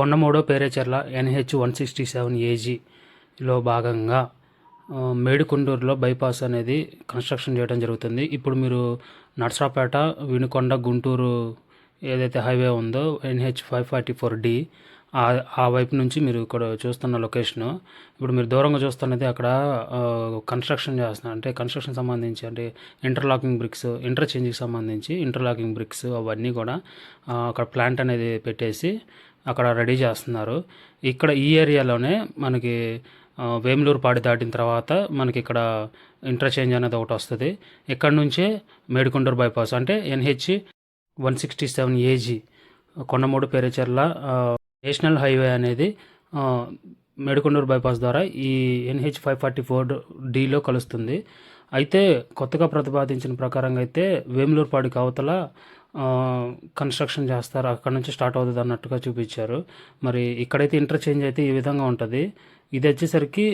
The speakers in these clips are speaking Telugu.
కొండమూడో Perecherla NH one sixty seven ఏజీలో భాగంగా మేడికొండూరులో బైపాస్ అనేది కన్స్ట్రక్షన్ చేయడం జరుగుతుంది. ఇప్పుడు మీరు నర్సరాపేట వినుకొండ గుంటూరు ఏదైతే హైవే ఉందో NH five forty four D ఆ వైపు నుంచి మీరు ఇక్కడ చూస్తున్న లొకేషను. ఇప్పుడు మీరు దూరంగా చూస్తున్నది అక్కడ కన్స్ట్రక్షన్ చేస్తున్నారు అంటే కన్స్ట్రక్షన్ సంబంధించి అంటే ఇంటర్లాకింగ్ బ్రిక్స్ ఇంటర్చేంజ్కి సంబంధించి ఇంటర్లాకింగ్ బ్రిక్స్ అవన్నీ కూడా అక్కడ ప్లాంట్ అనేది పెట్టేసి అక్కడ రెడీ చేస్తున్నారు. ఇక్కడ ఈ ఏరియాలోనే మనకి వేములూరు పాడి దాటిన తర్వాత మనకి ఇక్కడ ఇంటర్చేంజ్ అనేది ఒకటి వస్తుంది. ఇక్కడ నుంచే మేడికొండూరు బైపాస్ అంటే NH one sixty seven AG Kondamudu Perecherla national highway అనేది మేడికొండూరు బైపాస్ ద్వారా ఈ ఎన్హెచ్ ఫైవ్ ఫార్టీ ఫోర్ డీలో కలుస్తుంది. అయితే కొత్తగా ప్రతిపాదించిన ప్రకారంగా అయితే వేములూరుపాడికి అవతల కన్స్ట్రక్షన్ చేస్తారు. అక్కడ నుంచి స్టార్ట్ అవుతుంది అన్నట్టుగా చూపించారు. మరి ఇక్కడైతే ఇంటర్చేంజ్ అయితే ఈ విధంగా ఉంటుంది. ఇది వచ్చేసరికి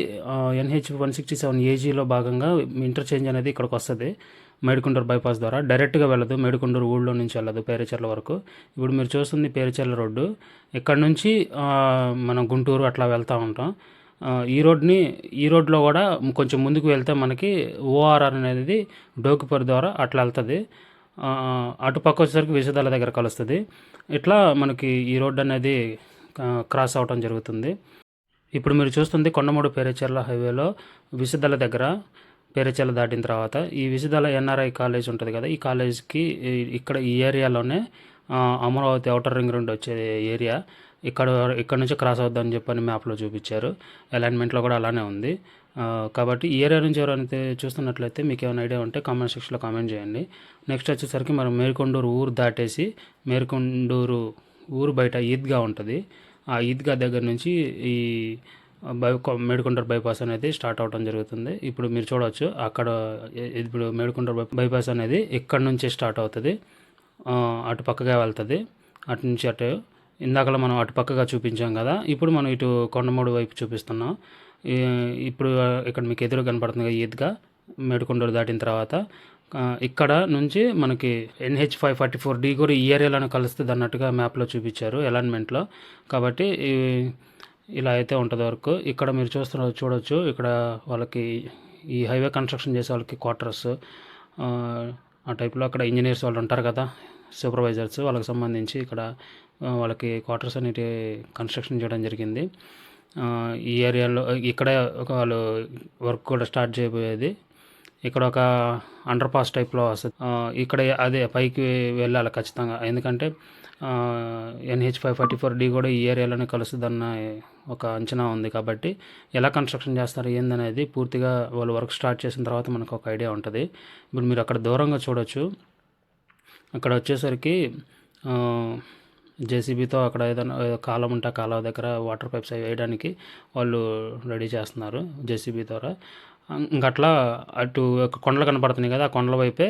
ఎన్హెచ్ వన్ సిక్స్టీ సెవెన్ ఏజీలో భాగంగా ఇంటర్చేంజ్ అనేది ఇక్కడికి వస్తుంది. మేడికొండూరు బైపాస్ ద్వారా. డైరెక్ట్గా వెళ్ళదు. మేడికొండూరు ఊళ్ళో నుంచి వెళ్ళదు పేరేచర్ల వరకు. ఇప్పుడు మీరు చూస్తుంది పేరేచర్ల రోడ్డు. ఇక్కడ నుంచి మనం గుంటూరు అట్లా వెళ్తూ ఉంటాం. ఈ రోడ్ని ఈ రోడ్లో కూడా కొంచెం ముందుకు వెళ్తే మనకి ఓఆర్ఆర్ అనేది డోకిపూర్ ద్వారా అట్లా వెళ్తుంది. అటుపక్క వచ్చేసరికి విషదాల దగ్గర కలుస్తుంది. ఇట్లా మనకి ఈ రోడ్డు అనేది క్రాస్ అవటం జరుగుతుంది. ఇప్పుడు మీరు చూస్తుంది కొండమూడు పేరేచర్ల హైవేలో విషదాల దగ్గర పేరేచర్ల దాటిన తర్వాత ఈ విషదాల ఎన్ఆర్ఐ కాలేజ్ ఉంటుంది కదా ఈ కాలేజ్కి ఇక్కడ ఈ ఏరియాలోనే అమరావతి ఔటర్ రింగ్ రోడ్ వచ్చే ఏరియా. ఇక్కడ ఇక్కడ నుంచి క్రాస్ అవుద్దని చెప్పని మ్యాప్లో చూపించారు. అలైన్మెంట్లో కూడా అలానే ఉంది. కాబట్టి ఈ ఏరియా నుంచి ఎవరైతే చూస్తున్నట్లయితే మీకు ఏమైనా ఐడియా ఉంటే కామెంట్ సెక్షన్లో కామెంట్ చేయండి. నెక్స్ట్ వచ్చేసరికి మనం మేరుకొండూరు ఊరు దాటేసి మేరుకొండూరు ఊరు బయట ఈద్గా ఉంటుంది. ఆ ఈద్గా దగ్గర నుంచి ఈ బై మేడుకుంటర్ బైపాస్ అనేది స్టార్ట్ అవడం జరుగుతుంది. ఇప్పుడు మీరు చూడవచ్చు అక్కడ ఇప్పుడు మేడుకుంటర్ బై- బైపాస్ అనేది ఇక్కడ నుంచి స్టార్ట్ అవుతుంది. అటు పక్కగా వెళ్తుంది. అటు నుంచి అటు ఇందాకలో మనం అటు పక్కగా చూపించాం కదా ఇప్పుడు మనం ఇటు కొండమూడు వైపు చూపిస్తున్నాం. ఇప్పుడు ఇక్కడ మీకు ఎదురు కనపడుతుంది కదా ఈద్గా మేడుకొండూరు దాటిన తర్వాత ఇక్కడ నుంచి మనకి NH five forty four D కూడా ఈ ఏరియాలను కలుస్తుంది అన్నట్టుగా మ్యాప్లో చూపించారు అలైన్మెంట్లో కాబట్టి ఇలా అయితే ఉంటుంది వరకు. ఇక్కడ మీరు చూస్తున్న చూడొచ్చు ఇక్కడ వాళ్ళకి ఈ హైవే కన్స్ట్రక్షన్ చేసే వాళ్ళకి క్వార్టర్స్ ఆ టైప్లో అక్కడ ఇంజనీర్స్ వాళ్ళు ఉంటారు కదా సూపర్వైజర్స్ వాళ్ళకి సంబంధించి ఇక్కడ వాళ్ళకి క్వార్టర్స్ అనేటి కన్స్ట్రక్షన్ చేయడం జరిగింది. ఈ ఏరియాలో ఇక్కడే ఒక వాళ్ళు వర్క్ కూడా స్టార్ట్ చేయబోయేది. ఇక్కడ ఒక అండర్ పాస్ టైప్లో వస్తుంది. ఇక్కడ అదే పైకి వెళ్ళాలి ఖచ్చితంగా. ఎందుకంటే NH five forty four D కూడా ఈ ఏరియాలోనే కలుస్తుందన్న ఒక అంచనా ఉంది కాబట్టి ఎలా కన్స్ట్రక్షన్ చేస్తారు ఏందనేది పూర్తిగా వాళ్ళు వర్క్ స్టార్ట్ చేసిన తర్వాత మనకు ఒక ఐడియా ఉంటుంది. ఇప్పుడు మీరు అక్కడ దూరంగా చూడొచ్చు. అక్కడ వచ్చేసరికి జేసీబీతో అక్కడ ఏదైనా ఏదో కాలం ఉంటే ఆ కాలువ దగ్గర వాటర్ పైప్స్ అవి వేయడానికి వాళ్ళు రెడీ చేస్తున్నారు జేసీబీ ద్వారా. ఇంకట్లా అటు ఒక కొండలు కనపడుతున్నాయి కదా ఆ కొండల వైపే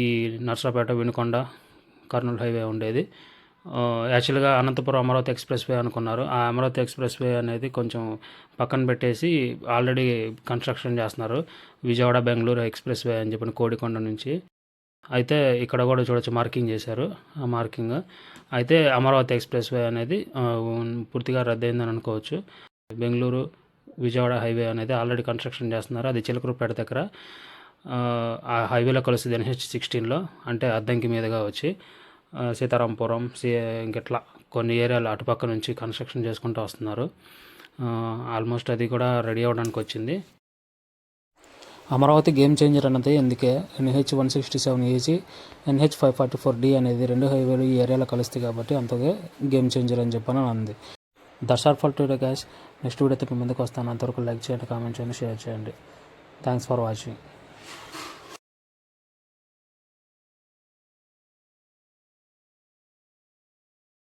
ఈ నర్సరాపేట వినుకొండ కర్నూలు హైవే ఉండేది. యాక్చువల్గా అనంతపురం అమరావతి ఎక్స్ప్రెస్ వే అనుకున్నారు. ఆ అమరావతి ఎక్స్ప్రెస్ వే అనేది కొంచెం పక్కన పెట్టేసి ఆల్రెడీ కన్స్ట్రక్షన్ చేస్తున్నారు విజయవాడ బెంగళూరు ఎక్స్ప్రెస్ వే అని చెప్పిన కోడికొండ నుంచి. అయితే ఇక్కడ కూడా చూడొచ్చు మార్కింగ్ చేశారు ఆ మార్కింగ్. అయితే అమరావతి ఎక్స్ప్రెస్ వే అనేది పూర్తిగా రద్దయిందని అనుకోవచ్చు. బెంగళూరు విజయవాడ హైవే అనేది ఆల్రెడీ కన్స్ట్రక్షన్ చేస్తున్నారు. అది చిలకరూపేట దగ్గర. ఆ, హైవేలో కలిసింది ఎన్హెచ్ సిక్స్టీన్లో అంటే అద్దంకి మీదుగా వచ్చి సీతారాంపురం సి ఇంకెట్లా కొన్ని ఏరియాలు అటుపక్క నుంచి కన్స్ట్రక్షన్ చేసుకుంటూ వస్తున్నారు. ఆల్మోస్ట్ అది కూడా రెడీ అవ్వడానికి వచ్చింది అమరావతి గేమ్ చేంజర్ అన్నది అందుకే NH one sixty seven AG NH five forty four D అనేది రెండు హైవేలు ఈ ఏరియాలో కలుస్తాయి కాబట్టి అంతగా గేమ్ చేంజర్ అని చెప్పాను అంది. That's all for today guys. Next వీడియోతో మీ ముందుకు వస్తాను. అంతవరకు లైక్ చేయండి కామెంట్ చేయండి షేర్ చేయండి. Thanks for watching.